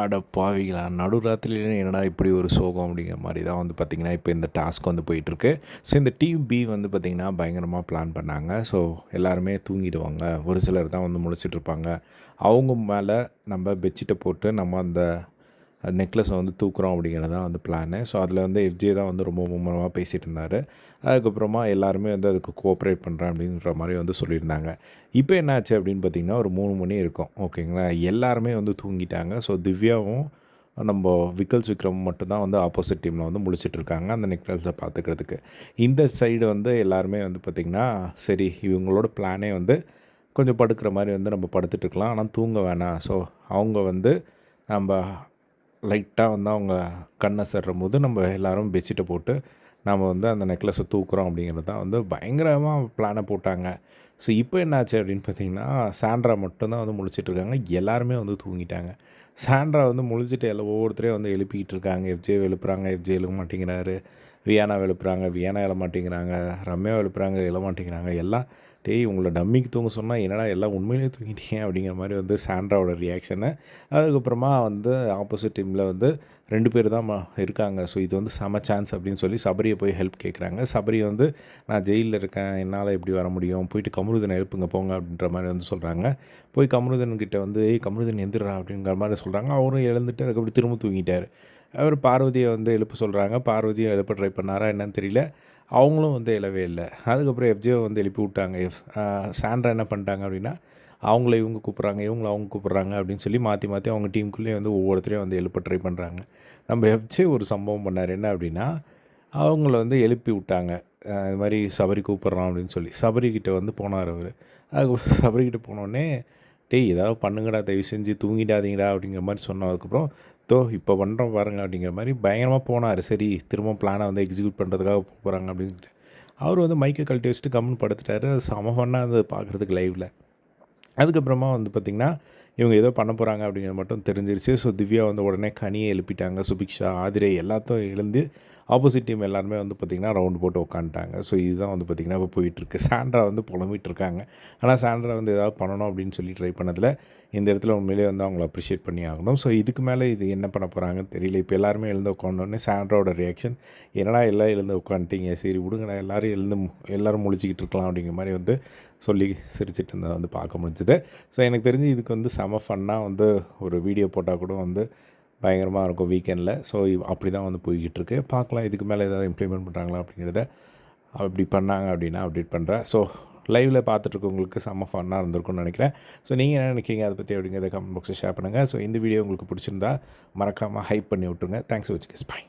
அட பாவிங்களா நடுராத்திரியில என்னடா இப்படி ஒரு சோகம் அப்படிங்கிற மாதிரி தான் வந்து பார்த்திங்கன்னா இப்போ இந்த டாஸ்க் வந்து போயிட்டுருக்கு. ஸோ இந்த டீம் பி வந்து பார்த்திங்கன்னா பயங்கரமாக பிளான் பண்ணாங்க. ஸோ எல்லாருமே தூங்கிடுவாங்க. ஒரு சிலர் தான் வந்து முழிச்சிட்டு இருப்பாங்க. அவங்க மேலே நம்ம பெட்ஷீட்டை போட்டு நம்ம அந்த நெக்லஸை வந்து தூக்குறோம் அப்படிங்கிறது தான் வந்து பிளானு ஸோ அதில் வந்து எஃப்ஜே தான் வந்து ரொம்ப மும்மரமாக பேசிகிட்டு இருந்தார். அதுக்கப்புறமா எல்லாருமே வந்து அதுக்கு கோஆப்ரேட் பண்ணுறேன் அப்படின்ற மாதிரி வந்து சொல்லியிருந்தாங்க. இப்போ என்னாச்சு அப்படின்னு பார்த்திங்கன்னா ஒரு மூணு மணி இருக்கும். ஓகேங்களா எல்லாருமே வந்து தூங்கிட்டாங்க. ஸோ திவ்யாவும் நம்ம விக்கல்ஸ் விக்ரம் மட்டும்தான் வந்து ஆப்போசிட் டீமில் வந்து முடிச்சிட்ருக்காங்க அந்த நெக்லஸை பார்த்துக்கிறதுக்கு இந்த சைடு வந்து எல்லாருமே வந்து பார்த்திங்கன்னா சரி இவங்களோட பிளானே வந்து கொஞ்சம் படுக்கிற மாதிரி வந்து நம்ம படுத்துட்டுருக்கலாம் ஆனால் தூங்க வேணாம். ஸோ அவங்க வந்து நம்ம லைட்டாக வந்து அவங்க கண்ணை சர்றும் போது நம்ம எல்லாரும் பெட்ஷீட்டை போட்டு நம்ம வந்து அந்த நெக்லஸை தூக்குறோம் அப்படிங்கிறது தான் வந்து பயங்கரமாக பிளானை போட்டாங்க. ஸோ இப்போ என்னாச்சு அப்படின்னு பார்த்தீங்கன்னா சாண்ட்ரா மட்டும்தான் வந்து முழிச்சிட்ருக்காங்க எல்லாருமே வந்து தூங்கிட்டாங்க. சாண்ட்ரா வந்து முழிச்சிட்டு எல்லாம் ஒவ்வொருத்தரையும் வந்து எழுப்பிக்கிட்டு இருக்காங்க. எஃப்ஜே எழுப்புறாங்க. எஃப்ஜே எழுப்ப மாட்டேங்கிறாரு. வியானா எழுப்புறாங்க வியானா எழமாட்டேங்கிறாங்க ரம்யா எழுப்புறாங்க எழமாட்டேங்கிறாங்க எல்லாம் டேய் உங்களை டம்மிக்கு தூங்க சொன்னால் என்னடா எல்லாம் உண்மையிலேயே தூங்கிட்டீங்க அப்படிங்கிற மாதிரி வந்து சாண்ட்ராவோட ரியாக்ஷனு அதுக்கப்புறமா வந்து ஆப்போசிட் டீமில் வந்து ரெண்டு பேர் தான் இருக்காங்க. ஸோ இது வந்து செம சான்ஸ் அப்படின்னு சொல்லி சபரியை போய் ஹெல்ப் கேட்குறாங்க சபரி வந்து நான் ஜெயிலில் இருக்கேன் என்னால் எப்படி வர முடியும்? போயிட்டு கமருதனை எழுப்புங்க போங்க அப்படின்ற மாதிரி வந்து சொல்கிறாங்க போய் கமருதன்கிட்ட வந்து ஏய் கமருதன் எந்திரா அப்படிங்கிற மாதிரி சொல்கிறாங்க அவரும் எழுந்துட்டு அதுக்கப்புறம் திரும்ப தூங்கிட்டார். அவர் பார்வதியை வந்து எழுப்ப சொல்கிறாங்க பார்வதியை எழுப்ப ட்ரை பண்ணாரா என்னன்னு தெரியல. அவங்களும் வந்து எழவே இல்லை. அதுக்கப்புறம் எஃப்ஜிஓ வந்து எழுப்பி விட்டாங்க. எஃப் சாண்ட்ரா என்ன பண்ணிட்டாங்க அப்படின்னா அவங்கள இவங்க கூப்பிட்றாங்க இவங்கள அவங்க கூப்பிட்றாங்க அப்படின்னு சொல்லி மாற்றி மாற்றி அவங்க டீமுக்குள்ளேயே வந்து ஒவ்வொருத்தரையும் வந்து எழுப்ப ட்ரை பண்ணுறாங்க நம்ம எஃப்ஜே ஒரு சம்பவம் பண்ணார். என்ன அப்படின்னா அவங்கள வந்து எழுப்பி விட்டாங்க. இது மாதிரி சபரி கூப்பிட்றான் அப்படின்னு சொல்லி. சபரிக்கிட்ட வந்து போனார் அவர். அதுக்கப்புறம் சபரிக்கிட்ட போனோடனே டேய் ஏதாவது பண்ணுங்கடா தயவு செஞ்சு தூங்கிடாதீங்கடா அப்படிங்கிற மாதிரி சொன்னதுக்கப்புறம் தோ இப்போ பண்ணுறோம் பாருங்க அப்படிங்கிற மாதிரி பயங்கரமாக போனார். சரி திரும்ப பிளானை வந்து எக்ஸிக்யூட் பண்ணுறதுக்காக போகிறாங்க அப்படின்ட்டு. அவர் வந்து மைக்கை கழட்டி வச்சுட்டு கம்முன்னு படுத்துட்டாரு. அது செம ஃபன்னாக அது பார்க்குறதுக்கு லைவில் அதுக்கப்புறமா வந்து பார்த்திங்கன்னா இவங்க ஏதோ பண்ண போகிறாங்க அப்படிங்கிறது மட்டும் தெரிஞ்சிருச்சு. ஸோ திவ்யா வந்து உடனே கனியை எழுப்பிட்டாங்க. சுபிக்ஷா ஆதிரை எல்லாத்தையும் எழுந்து ஆப்போசிட் டீம் எல்லாருமே வந்து பார்த்திங்கன்னா ரவுண்டு போட்டு உட்காந்துட்டாங்க ஸோ இதுதான் வந்து பார்த்திங்கன்னா இப்போ போயிட்டுருக்கு. சாண்ட்ரா வந்து புலம்பிகிட்டு இருக்காங்க ஆனால் சாண்ட்ரா வந்து ஏதாவது பண்ணணும் அப்படின்னு சொல்லி ட்ரை பண்ணதில் இந்த இடத்துல உண்மையிலேயே வந்து அவங்கள அப்ரிஷியேட் பண்ணி ஆகணும். ஸோ இதுக்கு மேலே இது என்ன பண்ண போகிறாங்கன்னு தெரியல. இப்போ எல்லாருமே எழுந்து உட்காந்தோடனே சாண்ட்ராவோட ரியாக்ஷன் என்னடா எல்லாம் எழுந்து உட்காந்துட்டீங்க சரி விடுங்கடா. எல்லோரும் எழுந்து எல்லோரும் முழிச்சிக்கிட்டு இருக்கலாம் அப்படிங்கிற மாதிரி வந்து சொல்லி சிரிச்சிட்டு இருந்ததை வந்து பார்க்க முடிஞ்சுது. ஸோ எனக்கு தெரிஞ்சு இதுக்கு வந்து செம ஃபன்னாக வந்து ஒரு வீடியோ போட்டால் கூட வந்து பயங்கரமாக இருக்கும் வீக்கெண்டில் ஸோ அப்படி தான் வந்து போய்கிட்டு இருக்கு பார்க்கலாம் இதுக்கு மேலே ஏதாவது இம்ப்ளிமெண்ட் பண்ணுறாங்களா அப்படிங்கிறத அப்படி பண்ணாங்க அப்படின்னா அப்டேட் பண்ணுறேன் ஸோ லைவில் பார்த்துட்ருக்கவங்களுக்கு செம்ம ஃபன்னாக இருந்திருக்கும்னு நினைக்கிறேன். ஸோ நீங்கள் என்ன நினைக்கிறீங்க? அதை பற்றி அப்படிங்கிறத கமெண்ட் பாக்ஸில் ஷேர் பண்ணுங்கள் ஸோ இந்த வீடியோ உங்களுக்கு பிடிச்சிருந்தா மறக்காமல் ஹைப் பண்ணி விட்ருங்க தேங்க்ஸ் வச்சுக்கஸ் பாய்